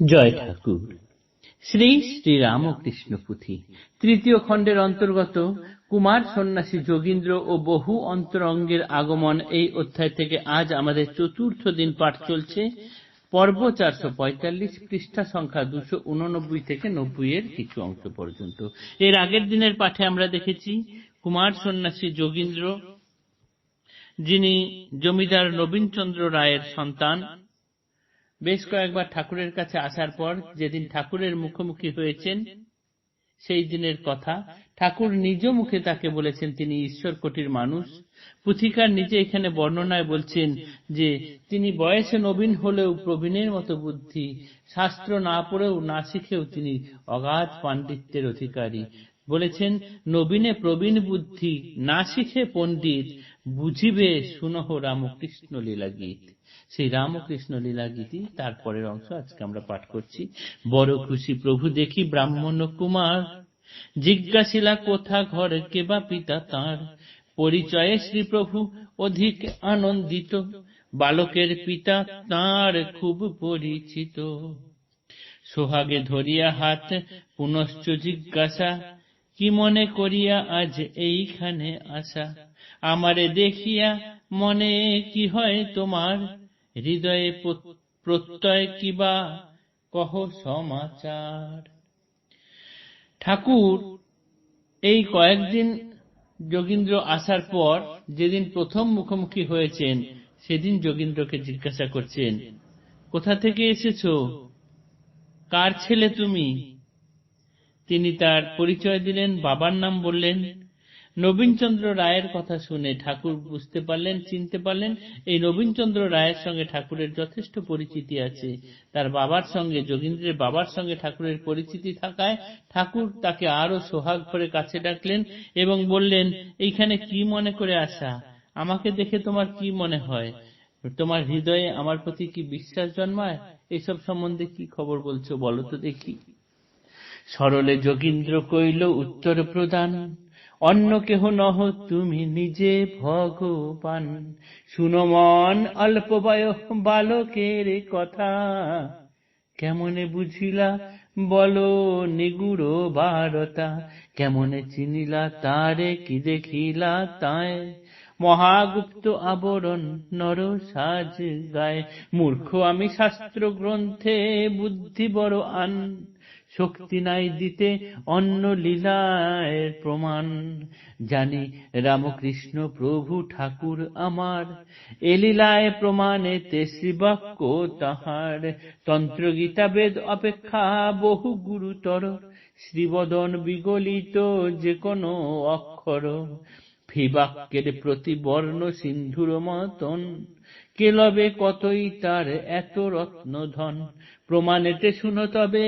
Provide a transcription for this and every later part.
জয় ঠাকুর। শ্রী শ্রী রামকৃষ্ণ পুঁথি তৃতীয় খণ্ডের অন্তর্গত কুমার সন্ন্যাসী যোগীন্দ্র ও বহু অন্তরঙ্গের আগমন এই অধ্যায় থেকে আজ আমাদের চতুর্থ দিন পাঠ চলছে। পর্ব চারশো পঁয়তাল্লিশ পৃষ্ঠা সংখ্যা দুশো উননব্বই থেকে নব্বই এর কিছু অংশ পর্যন্ত। এর আগের দিনের পাঠে আমরা দেখেছি কুমার সন্ন্যাসী যোগীন্দ্র যিনি জমিদার নবীনচন্দ্র রায়ের সন্তান বেশ কয়েকবার ঠাকুরের কাছে আসার পর যেদিন ঠাকুরের মুখোমুখি হয়েছেন, সেই দিনের কথা ঠাকুর নিজ মুখে তাকে বলেছেন, তিনি ঈশ্বর কোটির মানুষ। পুথিকার নিজে এখানে বর্ণনায় বলছেন যে, তিনি বয়সে নবীন হলেও প্রবীণের মতো বুদ্ধি। শাস্ত্র না পড়েও না শিখেও তিনি অগাধ পাণ্ডিত্যের অধিকারী। বলেছেন, নবীনে প্রবীণ বুদ্ধি, না শিখে পণ্ডিত। বুঝিবে শুনহ রামকৃষ্ণ লীলা গীত সেই রামকৃষ্ণ লীলা গীতি তারপরের অংশ আজকে আমরা পাঠ করছি। বড় খুশি প্রভু দেখি ব্রাহ্মণ কুমার। জিজ্ঞাসিলা কোথা ঘর, কে বা পিতা তাঁর? পরিচয়ে শ্রীপ্রভু অধিক আনন্দিত। বালকের পিতা তাঁর খুব পরিচিত। সোহাগে ধরিয়া হাত, পুনশ্চ জিজ্ঞাসা কি মনে করিয়া আজ এইখানে আসা? আমারে দেখিয়া মনে কি হয় তোমার? হৃদয়ে প্রত্যয় কিবা? কহ সমাচার। ঠাকুর, এই কয়েকদিন যোগীন্দ্র আসার পর যেদিন প্রথম মুখোমুখি হয়েছেন, সেদিন যোগীন্দ্রকে জিজ্ঞাসা করছেন, কোথা থেকে এসেছ? কার ছেলে তুমি? তিনি তার পরিচয় দিলেন, বাবার নাম বললেন। নবীনচন্দ্র রায়ের কথা শুনে ঠাকুর বুঝতে পারলেন, চিনতে পারলেন, এই নবীনচন্দ্র রায়ের সঙ্গে ঠাকুরের যথেষ্ট পরিচিতি আছে। তার বাবার সঙ্গে, যোগীন্দ্রের বাবার সঙ্গে ঠাকুরের পরিচিতি থাকায় ঠাকুর তাকে আরও সোহাগ করে কাছে ডাকলেন এবং বললেন, এইখানে কি মনে করে আসা? আমাকে দেখে তোমার কি মনে হয়? তোমার হৃদয়ে আমার প্রতি কি বিশ্বাস জন্মায়? এসব সম্বন্ধে কি খবর বলছো বলো তো দেখি। সরলে যোগীন্দ্র কইল, উত্তর প্রদান। অন্য কেহ নহ, তুমি নিজে ভগবান। শুনো মন, অল্প বয়স বালকের কথা। কেমনে বুঝিলা, বলো নিগুড় বারতা। কেমনে চিনিলা, তারে কি দেখিলা তায় মহাগুপ্ত আবরণ নর সাজ গায়। মূর্খ আমি শাস্ত্র গ্রন্থে বুদ্ধি বড় আন। শক্তি নাই দিতে অন্য লীলায় প্রমাণ। জানি রামকৃষ্ণ প্রভু ঠাকুর আমার। এ লীলায় প্রমাণেতে শ্রীবাক্য তাহার। তন্ত্রগীতা বেদ অপেক্ষা বহু গুরুতর। শ্রীবদন বিগলিত যে কোনো অক্ষর। ফিবাক্যের প্রতিবর্ণ সিন্ধুর মতন। কেলবে কতই তার এত রত্নধন? প্রমাণেতে শুনো তবে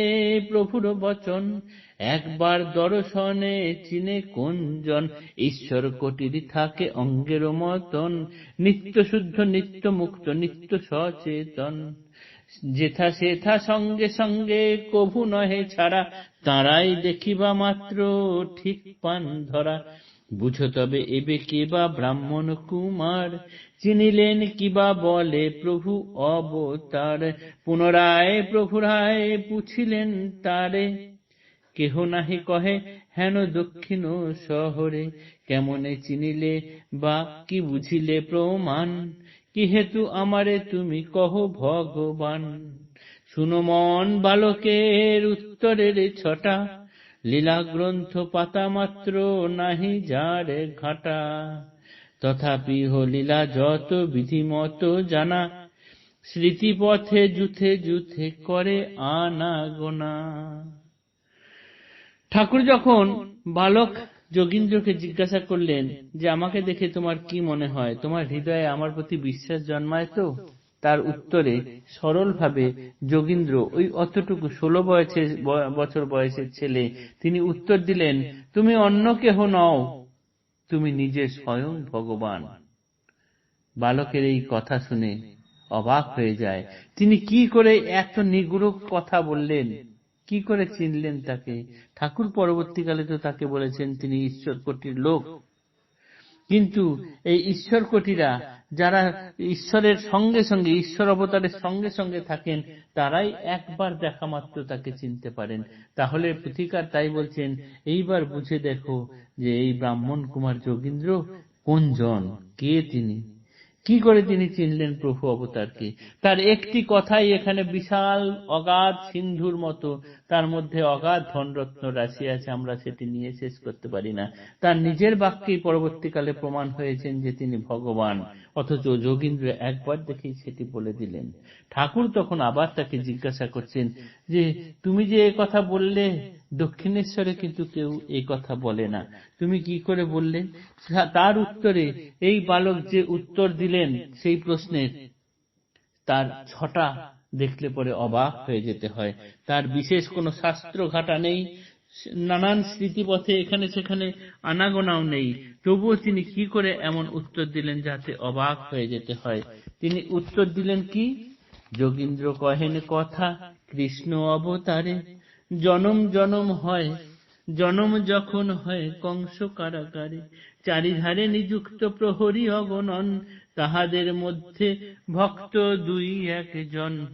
প্রভুর বচন। একবার দর্শনে চিনে কোনজন ঈশ্বর কোটির থাকে অঙ্গের মতন। নিত্য শুদ্ধ, নিত্য মুক্ত, নিত্য সচেতন। যেথা সেথা সঙ্গে সঙ্গে কভু নহে ছাড়া, তারাই দেখিবা মাত্র ঠিক পান ধরা। বুঝো তবে এবে কেবা ব্রাহ্মণ কুমার? চিনিলেন কিবা বলে প্রভু অবতার। পুনরায় প্রভুরায় পুছিলেন তারে। কেহ নাহি কহে, হেন দক্ষিণ শহরে। কেমনে চিনিলে বা কি বুঝিলে প্রমাণ? কি হেতু আমারে তুমি কহ, ভগবান। শুনো মন বালকের উত্তরের ছটা। লীলা গ্রন্থ পাতা মাত্র নাহি যার ঘাটা। তথাপি হলীলা যত বিধিমত জানা, স্মৃতিপথে যুথে যুথে করে আনা গোনা ঠাকুর যখন বালক যোগীন্দ্রকে জিজ্ঞাসা করলেন যে, আমাকে দেখে তোমার কি মনে হয়? তোমার হৃদয়ে আমার প্রতি বিশ্বাস জন্মায় তো? তার উত্তরে সরলভাবে, যোগীন্দ্র, ওই অতটুকু ষোলো বয়সের বছর বয়সের ছেলে। তিনি উত্তর দিলেন, তুমি অন্য কেহ নও। তুমি নিজে স্বয়ং ভগবান। বালকের এই কথা শুনে অবাক হয়ে যায়। তিনি কি করে এত নিগুড় কথা বললেন? কি করে চিনলেন তাকে? ঠাকুর পরবর্তীকালে তো তাকে বলেছেন, তিনি ঈশ্বর কোটির লোক। কিন্তু এই ঈশ্বর কোটিরা যারা ঈশ্বরের সঙ্গে সঙ্গে, ঈশ্বর অবতারের সঙ্গে সঙ্গে থাকেন, তারাই একবার দেখা মাত্র তাকে চিনতে পারেন। তাহলে পুথিকার তাই বলছেন, এইবার বুঝে দেখো যে এই ব্রাহ্মণ কুমার যোগীন্দ্র কোন জন কে তিনি? কি করে তিনি চিনলেন প্রভু অবতারকে? তার একটি কথাই এখানে বিশাল অগাধ সিন্ধুর মতো, তার মধ্যে অগাধ ধনরত্ন রাশি আছে, আমরা সেটি নিয়ে শেষ করতে পারি না। তার নিজের বাক্যেই পরবর্তীকালে প্রমাণ হয়েছেন যে তিনি ভগবান, অথচ যোগীন্দ্র একবার দেখেই সেটি বলে দিলেন। ঠাকুর তখন আবার তাকে জিজ্ঞাসা করছেন যে, তুমি যে কথা বললে দক্ষিণেশ্বরে কিন্তু কেউ এই কথা বলে না। তুমি কি করে বললে? তার উত্তরে, এই বালক যে উত্তর দিলেন সেই প্রশ্নের তার ছটা দেখলে পরে অবাক হয়ে যেতে হয়। তার বিশেষ কোনো শাস্ত্র ঘাটা নেই। নানান স্মৃতিপথে এখানে সেখানে আনাগোনাও নেই। তবুও তিনি কি করে এমন উত্তর দিলেন যাতে অবাক হয়ে যেতে হয়? তিনি উত্তর দিলেন কি? যোগীন্দ্র কহেন কথা, কৃষ্ণ অবতারে জনম জনম হয়, জনম যখন হয় কংস কারাগারে, চারিধারে নিযুক্ত প্রহরী অগণন তাহাদের মধ্যে ভক্ত দুই একজন।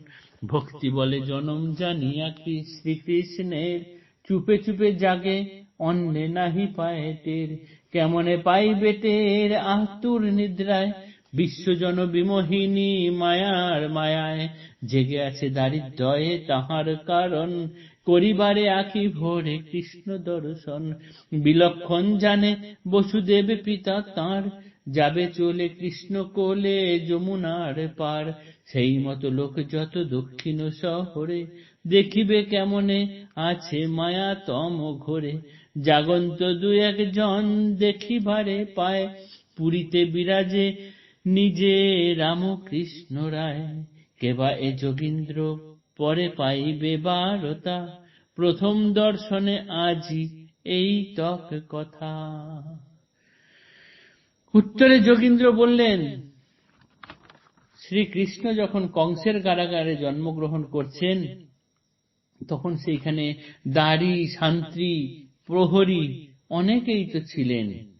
ভক্তি বলে জনম জানিয়া কি শ্রীকৃষ্ণের? চুপে চুপে জাগে অন্যে নাহি পায় টের। কেমনে পাইবে টের? আতুর নিদ্রায়। বিশ্বজন বিমোহিনী মায়ার মায়ায়। জেগে আছে দারিদ্রয়ে তাহার কারণ। করিবারে আঁকি ভোরে কৃষ্ণ দর্শন। বিলক্ষণ জানে বসুদেব পিতা তাঁর। যাবে চলে কৃষ্ণ কোলে যমুনার পার। সেই মতো লোক যত দক্ষিণ শহরে। দেখিবে কেমনে আছে মায়া তম ঘোরে। জাগন্ত দু একজন দেখিবারে পায়। পুরীতে বিরাজে নিজে রামকৃষ্ণ রায়। কেবা এ যোগীন্দ্র পরে পাইবে বারতা। প্রথম দর্শনে আজি এই তক কথা। উত্তরে যোগীন্দ্র বললেন, শ্রীকৃষ্ণ যখন কংসের কারাগারে জন্মগ্রহণ করছেন, তখন সেইখানে দাড়ি শান্তি প্রহরী অনেকেই তো ছিলেন।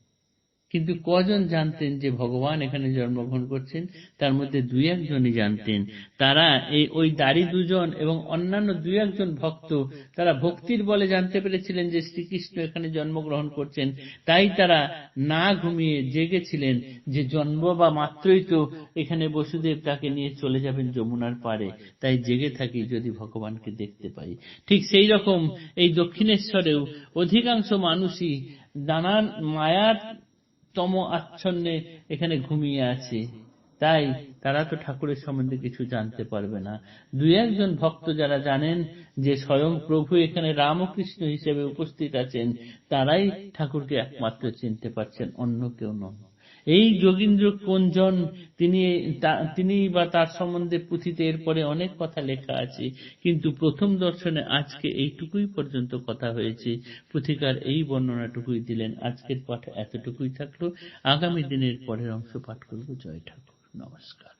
কিন্তু কজন জানতেন যে ভগবান এখানে জন্মগ্রহণ করছেন? তার মধ্যে দুই একজনই জানতেন। তারা এই, ওই দাড়ি দুজন এবং অন্যান্য দুই একজন ভক্ত, তারা ভক্তির বলে জানতে পেরেছিলেন যে শ্রীকৃষ্ণ এখানে জন্মগ্রহণ করছেন। তাই তারা না ঘুমিয়ে জেগেছিলেন যে জন্ম বা মাত্রই তো এখানে বসুদেব তাকে নিয়ে চলে যাবেন যমুনার পারে তাই জেগে থাকি যদি ভগবানকে দেখতে পাই। ঠিক সেই রকম এই দক্ষিণেশ্বরেও অধিকাংশ মানুষই নানান মায়ার তম আচ্ছন্নে এখানে ঘুমিয়ে আছে। তাই তারা তো ঠাকুরের সম্বন্ধে কিছু জানতে পারবে না। দুই একজন ভক্ত যারা জানেন যে স্বয়ং প্রভু এখানে রামকৃষ্ণ হিসেবে উপস্থিত আছেন, তারাই ঠাকুরকে একমাত্র চিনতে পারছেন, অন্য কেউ নন। এই যোগীন্দ্র কোনজন তিনি তিনি বা তার সম্বন্ধে পুঁথিতে এরপরে অনেক কথা লেখা আছে, কিন্তু প্রথম দর্শনে আজকে এইটুকুই পর্যন্ত কথা হয়েছে। পুথিকার এই বর্ণনাটুকুই দিলেন। আজকের পাঠ এতটুকুই থাকল। আগামী দিনের পরের অংশ পাঠ করব। জয় ঠাকুর। নমস্কার।